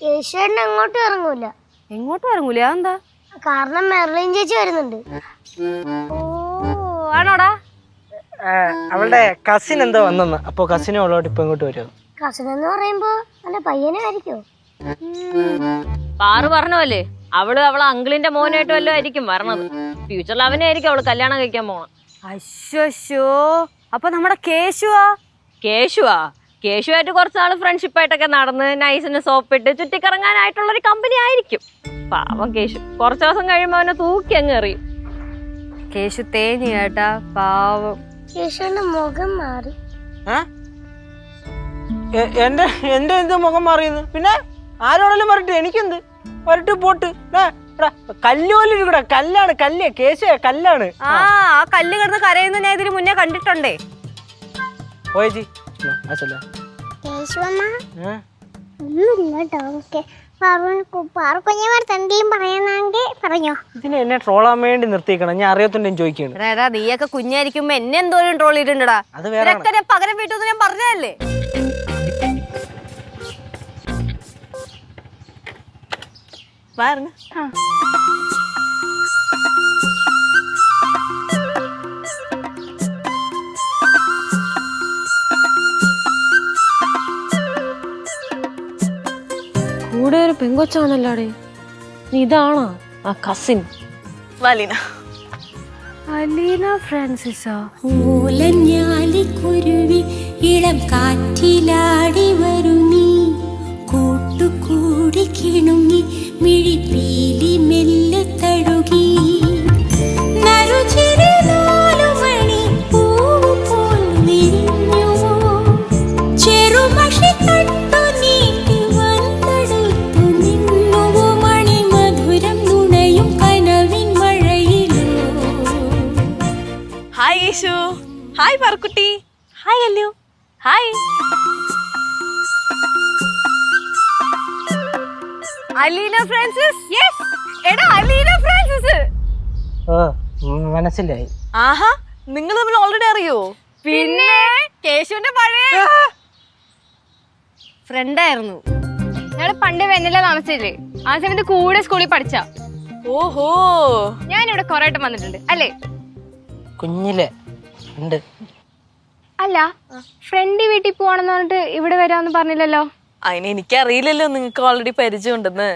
യേശുവേട്ടൻ എങ്ങോട്ടും ഇറങ്ങൂല. എങ്ങോട്ടും ഇറങ്ങൂല. അതെന്താ? കാരണം മെർലിൻ ചേച്ചി വരുന്നുണ്ട്. ഓ ആണോടാ? അവളുടെ കസിൻ എന്തോ വന്നെന്ന്. അപ്പൊ കസിനും അവളോട്ട് ഇപ്പൊ ഇങ്ങോട്ട് വരുമോ കസിൻ എന്ന് പറയുമ്പോ നല്ല പയ്യനായിരിക്കോ പാറു പറഞ്ഞ അവൾ അവളെ അങ്കിളിന്റെ മോനായിട്ട് വല്ലതും ആയിരിക്കും വരണത്. ഫ്യൂച്ചറിൽ അവനെ ആയിരിക്കും അവൾ കല്യാണം കഴിക്കാൻ പോണം അശ്വശോ അപ്പൊ നമ്മുടെ കേശുവാ? കേശുവാ? കേശുവായിട്ട് കുറച്ചാൾ ഫ്രണ്ട്ഷിപ്പ് ആയിട്ടൊക്കെ നടന്ന് നൈസിന് സോപ്പിട്ട് ചുറ്റിക്കറങ്ങാനായിട്ടുള്ളൊരു കമ്പനി ആയിരിക്കും. പാവം കേശു. കുറച്ച് ദിവസം കഴിയുമ്പോ അവനെ തൂക്കി അങ്ങ് എറിയും. കേശു തേഞ്ഞു കേട്ടാ പാവം. കേശുവിന്റെ മുഖം മാറി. എന്റെ എന്റെ എന്ത് മുഖം മാറിയെന്ന്? പിന്നെ ആരോടെങ്കിലും വരട്ടെ എനിക്കെന്ത്? വരട്ട് പോട്ട്. ദാ, എടാ, കല്ല് കല്ലാണ് കല്ല്. കേശ കല്ലാണ്. ആ ആ കല്ല് കിടന്ന് കരയുന്ന ഞാൻ ഇതിന് മുന്നേ കണ്ടിട്ടുണ്ടേ. പോയേച്ചി പറഞ്ഞോ. എന്നെ ട്രോളാൻ വേണ്ടി നിർത്തിക്കണം ഞാൻ അറിയത്തുണ്ടെന്ന് ചോദിക്കണം നീയൊക്കെ കുഞ്ഞായിരിക്കുമ്പോ എന്നെ എന്തോരം ട്രോൾ ചെയ്തിട്ടുണ്ടടാ? പകരം വീട്ടു ഞാൻ പറഞ്ഞതല്ലേ? കൂടെ പെങ്കൊച്ചാണല്ലോടെ? ഇതാണോ ആ കസിൻ വലീന. അലീന ഫ്രാൻസിസാ. ഓലഞ്ഞാലിക്കുരുവി ഇളം കാറ്റിലാടി വരുന്നീ കൂട്ടുകൂടി കിണുങ്ങി മിഴിപ്പീലി hi പറക്കുട്ടി. Hi Allu. Hi. Aleena Francis? Yes എടാ അലീന ഫ്രാൻസിസ്. ഓ മനസ്സിലായി. ആഹാ നിങ്ങൾ തമ്മിൽ ഓൾറെഡി അറിയോ? പിന്നെ കേശുവിന്റെ പഴയ ഫ്രണ്ട് ആയിരുന്നു ഞങ്ങൾ പണ്ട് വെണ്ണില താമസിച്ചില്ലേ? ആ സമയത്ത് കൂടെ സ്കൂളിൽ പഠിച്ച. ഓഹോ. ഞാൻ ഇവിടെ കുറെ വന്നിട്ടുണ്ട്. അല്ലേ? കുഞ്ഞിലെ. ഉണ്ട്. അല്ല ഫ്രണ്ട് വീട്ടിൽ പോവാണെന്ന് പറഞ്ഞിട്ട് ഇവിടെ വരാമെന്ന് പറഞ്ഞില്ലല്ലോ? അതിന് എനിക്കറിയില്ലല്ലോ നിങ്ങൾക്ക് ഓൾറെഡി പരിചയമുണ്ടെന്ന്.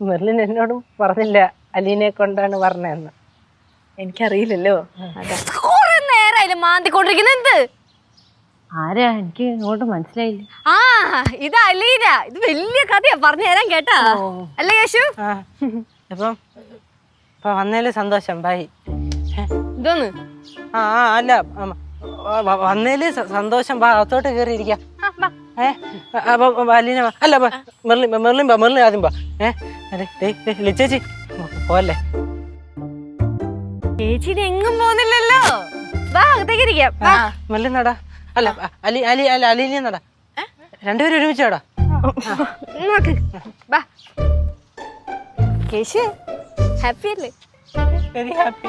മെർലിൻ എന്നോടും പറഞ്ഞില്ല. അലീനെ കൊണ്ടാണ് പറഞ്ഞതെന്ന്. എനിക്കറിയില്ലല്ലോ. കുറെ നേരമായില്ലേ മാന്തിക്കൊണ്ടിരിക്കുന്ന എന്ത്? ആരാ? എനിക്ക് ഇങ്ങോട്ട് മനസ്സിലായില്ല. ആ ഇത് അലീന. ഇത് വലിയ കഥയാ. പറഞ്ഞു തരാൻ കേട്ടാ. അല്ലേ യേശു? അപ്പം ഇപ്പൊ വന്നതിൽ സന്തോഷം. ബൈ. ഇതൊന്ന് ആ അല്ല വന്നതിൽ സന്തോഷം വാ അത്തോട്ട് കയറി ഇരിക്കാം ഏ അപ്പൊ അലീന. അല്ല മെർലിൻ മെർലിൻ വാ മെർലിൻ ആദ്യം വാ ഏ ലിച്ചേച്ചി പോലെ ചേച്ചി എങ്ങും പോകുന്നില്ലല്ലോ വാ അകത്തേക്ക് ഇരിക്കാം. മെർലിൻ നടാ അല്ല അലി അലി അല്ല അലീന നടാ രണ്ടുപേരും ഒരുമിച്ചാടാ നോക്ക് വാ കേശു ഹാപ്പി അല്ലേ വെരി ഹാപ്പി